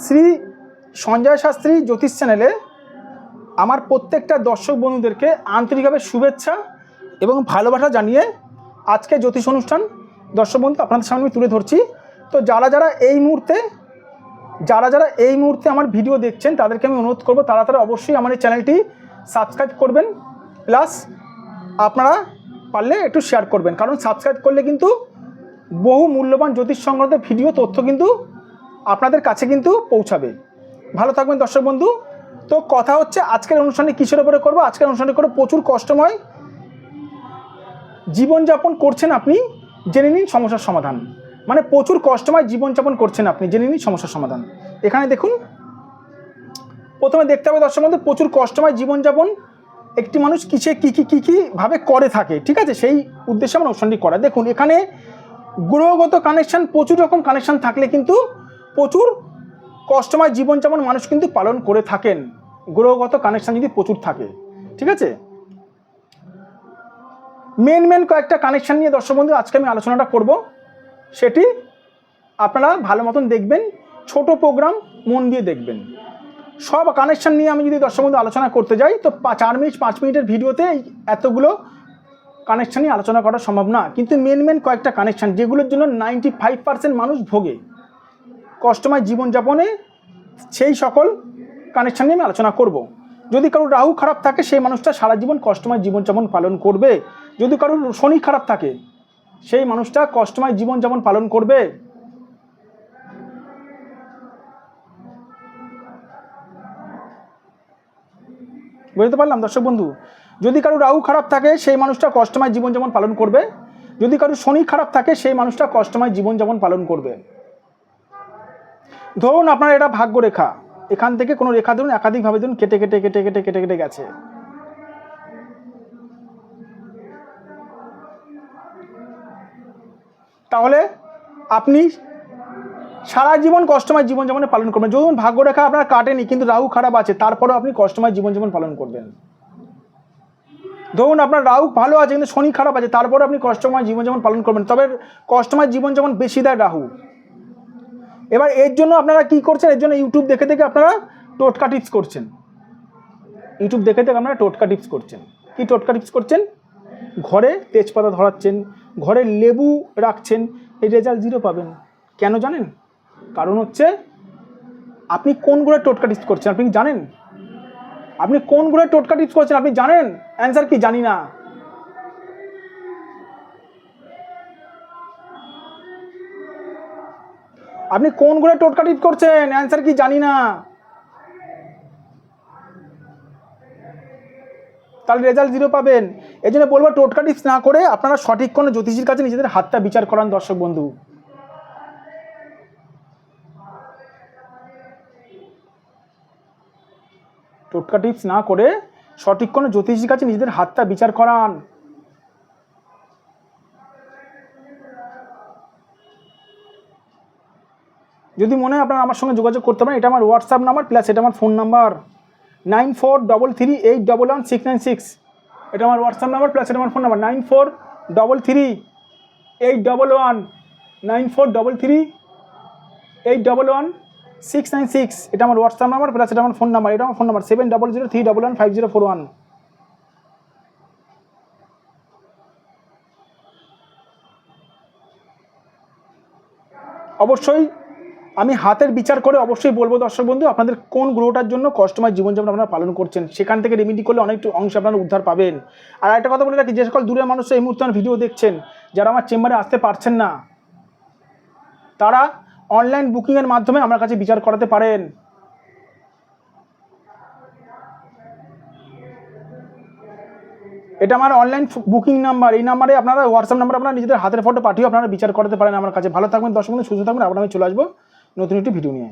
শ্রী সঞ্জয় শাস্ত্রী জ্যোতিষ চ্যানেলে আমার প্রত্যেকটা দর্শক বন্ধুদেরকে আন্তরিকভাবে শুভেচ্ছা এবং ভালোবাসা জানিয়ে আজকে জ্যোতিষ অনুষ্ঠান দর্শক বন্ধু আপনাদের সামনে তুলে ধরছি। তো যারা যারা এই মুহূর্তে, যারা যারা এই মুহূর্তে আমার ভিডিও দেখছেন, তাদেরকে আমি অনুরোধ করব তারা তারা অবশ্যই আমার এই চ্যানেলটি সাবস্ক্রাইব করবেন। প্লাস আপনারা পারলে একটু শেয়ার করবেন। কারণ সাবস্ক্রাইব করলে কিন্তু বহু মূল্যবান জ্যোতিষ সংক্রান্ত ভিডিও, তথ্য কিন্তু আপনাদের কাছে কিন্তু পৌঁছাবে। ভালো থাকবেন দর্শক বন্ধু। তো কথা হচ্ছে আজকের অনুষ্ঠানে কিসের উপরে করব? আজকের অনুষ্ঠানে করে প্রচুর কষ্টময় জীবনযাপন করছেন আপনি, জেনে নিন সমস্যার সমাধান। মানে প্রচুর কষ্টময় জীবনযাপন করছেন আপনি, জেনে নিন সমস্যার সমাধান। এখানে দেখুন, প্রথমে দেখতে হবে দর্শক বন্ধু, প্রচুর কষ্টময় জীবনযাপন একটি মানুষ কিসে কী কী কী কীভাবে করে থাকে, ঠিক আছে? সেই উদ্দেশ্যে আমার অনুষ্ঠানটি করা দেখুন, এখানে গ্রহগত কানেকশন প্রচুর রকম কানেকশন থাকলে কিন্তু প্রচুর কষ্টময় জীবনযাপন মানুষ কিন্তু পালন করে থাকেন। গ্রহগত কানেকশান যদি প্রচুর থাকে, ঠিক আছে? মেন মেন কয়েকটা কানেকশান নিয়ে দর্শক বন্ধু, আজকে আমি আলোচনাটা করব। সেটি আপনারা ভালো মতন দেখবেন, ছোট প্রোগ্রাম মন দিয়ে দেখবেন। সব কানেকশান নিয়ে আমি যদি দর্শক বন্ধু আলোচনা করতে যাই, তো চার মিনিট পাঁচ মিনিটের ভিডিওতে এতগুলো কানেকশান নিয়ে আলোচনা করা সম্ভব না। কিন্তু মেন মেন কয়েকটা কানেকশান যেগুলোর জন্য নাইনটি ফাইভ পার্সেন্ট মানুষ ভোগে। কষ্টময় জীবনযাপনে সেই সকল কানেকশন নিয়ে আমি আলোচনা করব। যদি কারোর রাহু খারাপ থাকে, সেই মানুষটা সারা জীবন কষ্টময় জীবনযাপন পালন করবে। যদি কারোর শনি খারাপ থাকে, সেই মানুষটা কষ্টময় জীবনযাপন পালন করবে। বুঝতে পারলাম, দর্শক বন্ধু? যদি কারও রাহু খারাপ থাকে, সেই মানুষটা কষ্টময় জীবনযাপন পালন করবে। যদি কারও শনি খারাপ থাকে, সেই মানুষটা কষ্টময় জীবনযাপন পালন করবে। ধরুন আপনার এটা ভাগ্য রেখা এখান থেকে কোনো রেখা ধরুন, একাধিকভাবে ধরুন কেটে কেটে কেটে কেটে কেটে কেটে গেছে। তাহলে আপনি সারা জীবন কষ্টময় জীবনযাপনে পালন করবেন। যখন ভাগ্যরেখা আপনার কাটেনি, কিন্তু রাহু খারাপ আছে, তারপরেও আপনি কষ্টময় জীবনযাপন পালন করবেন। ধরুন আপনার রাহু ভালো আছে, কিন্তু শনি খারাপ আছে তারপরে আপনি কষ্টময় জীবনযাপন পালন করবেন। তবে কষ্টময় জীবনযাপন বেশি দেয় রাহু। এবার এর জন্য আপনারা কি করছেন? এর জন্য ইউটিউব দেখে দেখে আপনারা টোটকা টিপস করছেন। ইউটিউব দেখে দেখে আপনারা টোটকা টিপস করছেন। কি টোটকা টিপস করছেন? ঘরে তেজপাতা ধরাচ্ছেন, ঘরে লেবু রাখছেন, এই রেজাল্ট জিরো পাবেন। কেন জানেন? কারণ হচ্ছে আপনি কোনগুলো টোটকা টিপস করছেন? আপনি জানেন? আপনি কোনগুলো টোটকা টিপস করছেন? আপনি জানেন? অ্যান্সার কি? জানি না। আপনি কোনগুলো টোটকা টিপস করছেন? অ্যান্সার কি জানি না। তাহলে রেজাল্ট জিরো পাবেন। এই জন্য বলব টোটকা টিপস না করে আপনারা সঠিক কোনো জ্যোতিষীর কাছে নিজেদের হাতটা বিচার করান, দর্শক বন্ধু। টোটকা টিপস না করে সঠিক কোনো জ্যোতিষীর কাছে নিজেদের হাতটা বিচার করান। যদি মনে হয় আপনারা আমার সঙ্গে যোগাযোগ করতে পারেন, এটা আমার হোয়াটসঅ্যাপ নাম্বার প্লাস এটা আমার phone number nine four double three eight double one six nine six এটা আমার হোয়াটসঅ্যাপ নাম্বার প্লাস এটা আমার phone number nine four double three eight double one nine four double three eight double one six nine six এটা আমার WhatsApp number plus এটা আমার phone number এটা আমার phone number seven double zero three double one five zero four one অবশ্যই আমি হাতের বিচার করে অবশ্যই বলব দর্শক বন্ধু, আপনাদের কোন গ্রহটার জন্য কষ্টময় জীবনযাপন আপনারা পালন করছেন? সেখান থেকে রেমিডি করলে অনেক অংশ আপনারা উদ্ধার পাবেন। আর একটা কথা বলে রাখি, যে সকল দূরের মানুষ এই মুহূর্তে ভিডিও দেখছেন, যারা আমার চেম্বারে আসতে পারছেন না, তারা অনলাইন বুকিংয়ের মাধ্যমে আমার কাছে বিচার করাতে পারেন। এটা আমার অনলাইন বুকিং নাম্বার এই নাম্বারে আপনারা হোয়াটসঅ্যাপ নাম্বার আপনারা নিজেদের হাতের ফটো পাঠিয়ে আপনারা বিচার করাতে পারেন আমার কাছে। ভালো থাকবেন দশ মিনিট সুস্থ থাকবেন আপনার আমি চলে আসব। নতুন একটি ভিডিও নিয়ে।